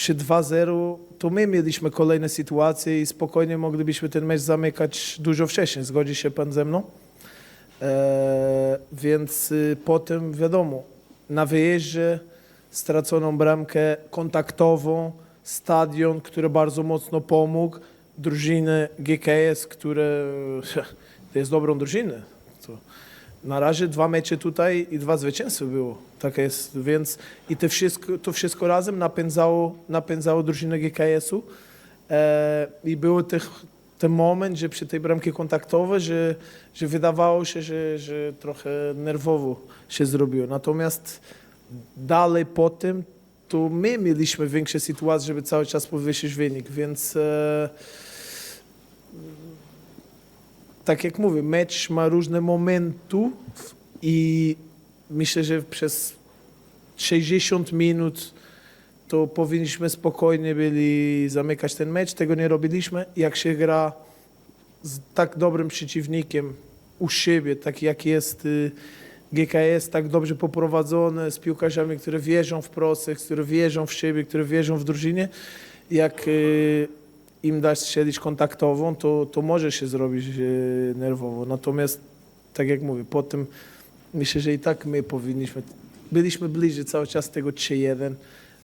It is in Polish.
przy 2-0 to my mieliśmy kolejne sytuacje i spokojnie moglibyśmy ten mecz zamykać dużo wcześniej. Zgodzi się pan ze mną? E, więc y, potem wiadomo, na wyjeździe straconą bramkę kontaktową, stadion, który bardzo mocno pomógł, drużyny GKS, które to jest dobrą drużynę. To na razie dwa mecze tutaj i dwa zwycięstwa było. Tak jest, więc i to wszystko, to wszystko razem napędzało, napędzało drużynę GKS-u e, i był ten moment, że przy tej bramce kontaktowej, że, że wydawało się, że, że trochę nerwowo się zrobiło. Natomiast dalej po tym to my mieliśmy większe sytuacje, żeby cały czas podwyższyć wynik, więc e, tak jak mówię, mecz ma różne momentów i myślę, że przez 60 minut to powinniśmy spokojnie byli zamykać ten mecz. Tego nie robiliśmy. Jak się gra z tak dobrym przeciwnikiem u siebie, tak jak jest y, GKS, tak dobrze poprowadzone, z piłkarzami, które wierzą w proces, które wierzą w siebie, które wierzą w drużynie, jak y, im dać strzelić kontaktową, to, to może się zrobić y, nerwowo. Natomiast, tak jak mówię, potem myślę, że i tak my powinniśmy, byliśmy bliżej cały czas tego 3-1,